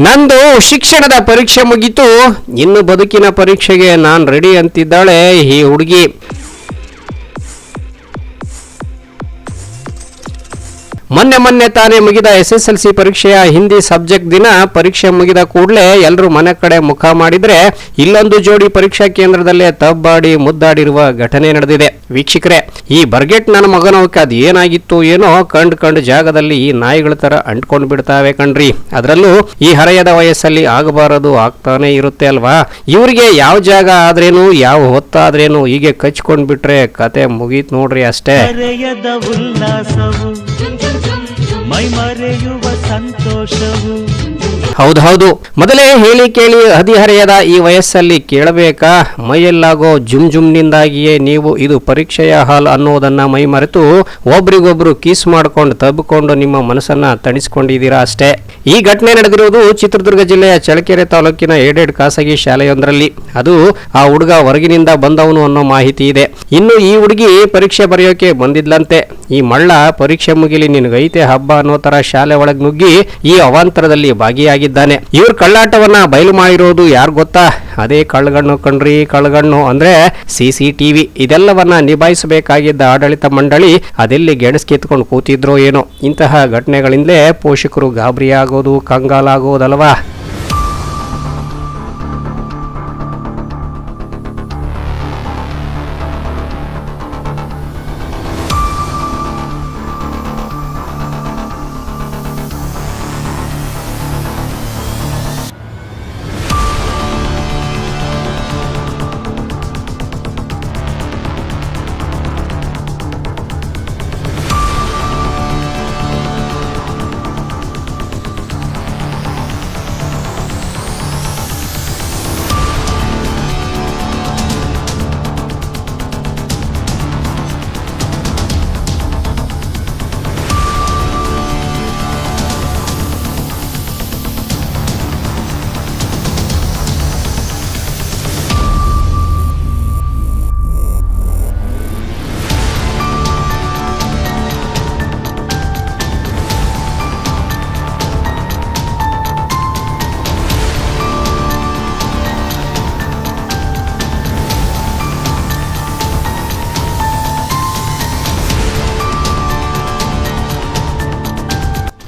ನಂದು ಶಿಕ್ಷಣದ ಪರೀಕ್ಷೆ ಮುಗೀತು. ಇನ್ನು ಬದುಕಿನ ಪರೀಕ್ಷೆಗೆ ನಾನು ರೆಡಿ ಅಂತಿದ್ದಾಳೆ ಈ ಹುಡುಗಿ. ಮೊನ್ನೆ ಮೊನ್ನೆ ತಾನೇ ಮುಗಿದ ಎಸ್ ಎಸ್ ಎಲ್ ಸಿ ಪರೀಕ್ಷೆಯ ಹಿಂದಿ ಸಬ್ಜೆಕ್ಟ್ ದಿನ. ಪರೀಕ್ಷೆ ಮುಗಿದ ಕೂಡಲೇ ಎಲ್ಲರೂ ಮನೆ ಕಡೆ ಮುಖ ಮಾಡಿದ್ರೆ ಇಲ್ಲೊಂದು ಜೋಡಿ ಪರೀಕ್ಷಾ ಕೇಂದ್ರದಲ್ಲೇ ತಬ್ಬಾಡಿ ಮುದ್ದಾಡಿರುವ ಘಟನೆ ನಡೆದಿದೆ. ವೀಕ್ಷಕರೇ, ಈ ಬರ್ಗೆಟ್ ನನ್ನ ಮಗನವಕ್ಕೆ ಅದು ಏನಾಗಿತ್ತು ಏನೋ ಕಂಡು ಕಂಡು ಜಾಗದಲ್ಲಿ ಈ ನಾಯಿಗಳ ತರ ಅಂಟ್ಕೊಂಡು ಬಿಡ್ತಾವೆ ಕಣ್ರಿ. ಅದರಲ್ಲೂ ಈ ಹರೆಯದ ವಯಸ್ಸಲ್ಲಿ ಆಗಬಾರದು ಆಗ್ತಾನೆ ಇರುತ್ತೆ ಅಲ್ವಾ? ಇವರಿಗೆ ಯಾವ ಜಾಗ ಆದ್ರೇನು, ಯಾವ ಹೊತ್ತಾದ್ರೇನು ಹೀಗೆ ಕಚ್ಕೊಂಡ್ ಬಿಟ್ರೆ ಕತೆ ಮುಗೀತ್ ನೋಡ್ರಿ ಅಷ್ಟೇ. ಹೌದು ಹೌದು. ಮೊದಲೇ ಹೇಳಿ ಕೇಳಿ ಹದಿಹರೆಯದ ಈ ವಯಸ್ಸಲ್ಲಿ ಕೇಳಬೇಕಾ? ಮೈಯಲ್ಲಾಗೋ ಜುಮ್ ಜುಮ್ನಿಂದಾಗಿಯೇ ನೀವು ಇದು ಪರೀಕ್ಷೆಯ ಹಾಲ್ ಅನ್ನೋದನ್ನ ಮೈ ಮರೆತು ಒಬ್ರಿಗೊಬ್ರು ಕಿಸ್ ಮಾಡ್ಕೊಂಡು ತಬ್ಕೊಂಡು ನಿಮ್ಮ ಮನಸ್ಸನ್ನ ತಣಿಸ್ಕೊಂಡಿದ್ದೀರಾ ಅಷ್ಟೇ. ಈ ಘಟನೆ ನಡೆದಿರುವುದು ಚಿತ್ರದುರ್ಗ ಜಿಲ್ಲೆಯ ಚಳಕೆರೆ ತಾಲೂಕಿನ ಏಡೆಡ್ ಖಾಸಗಿ ಶಾಲೆಯೊಂದರಲ್ಲಿ. ಅದು ಆ ಹುಡುಗ ಹೊರಗಿನಿಂದ ಬಂದವನು ಅನ್ನೋ ಮಾಹಿತಿ ಇದೆ. ಇನ್ನು ಈ ಹುಡುಗಿ ಪರೀಕ್ಷೆ ಬರೆಯೋಕೆ ಬಂದಿದ್ಲಂತೆ. ಈ ಮಳ್ಳ ಪರೀಕ್ಷೆ ಮುಗಿಲಿ ನಿನಗೈತೆ ಹಬ್ಬ ಅನ್ನೋ ತರ ಶಾಲೆ ಒಳಗೆ ನುಗ್ಗಿ ಈ ಅವಾಂತರದಲ್ಲಿ ಭಾಗಿಯಾಗಿದ್ದಾನೆ. ಇವ್ರ ಕಳ್ಳಾಟವನ್ನ ಬಯಲು ಮಾಡಿರೋದು ಯಾರು ಗೊತ್ತಾ? ಅದೇ ಕಳ್ಳಗಣ್ಣು ಕಣ್ರಿ, ಕಳ್ಳಗಣ್ಣು ಅಂದ್ರೆ ಸಿಸಿ ಟಿವಿ ಇದೆಲ್ಲವನ್ನ ನಿಭಾಯಿಸಬೇಕಾಗಿದ್ದ ಆಡಳಿತ ಮಂಡಳಿ ಅದೆಲ್ಲಿ ಗೆಣಸ್ ಕೆತ್ಕೊಂಡು ಕೂತಿದ್ರೋ ಏನೋ. ಇಂತಹ ಘಟನೆಗಳಿಂದಲೇ ಪೋಷಕರು ಗಾಬರಿಯಾಗೋದು, ಕಂಗಾಲಾಗೋದಲ್ವಾ?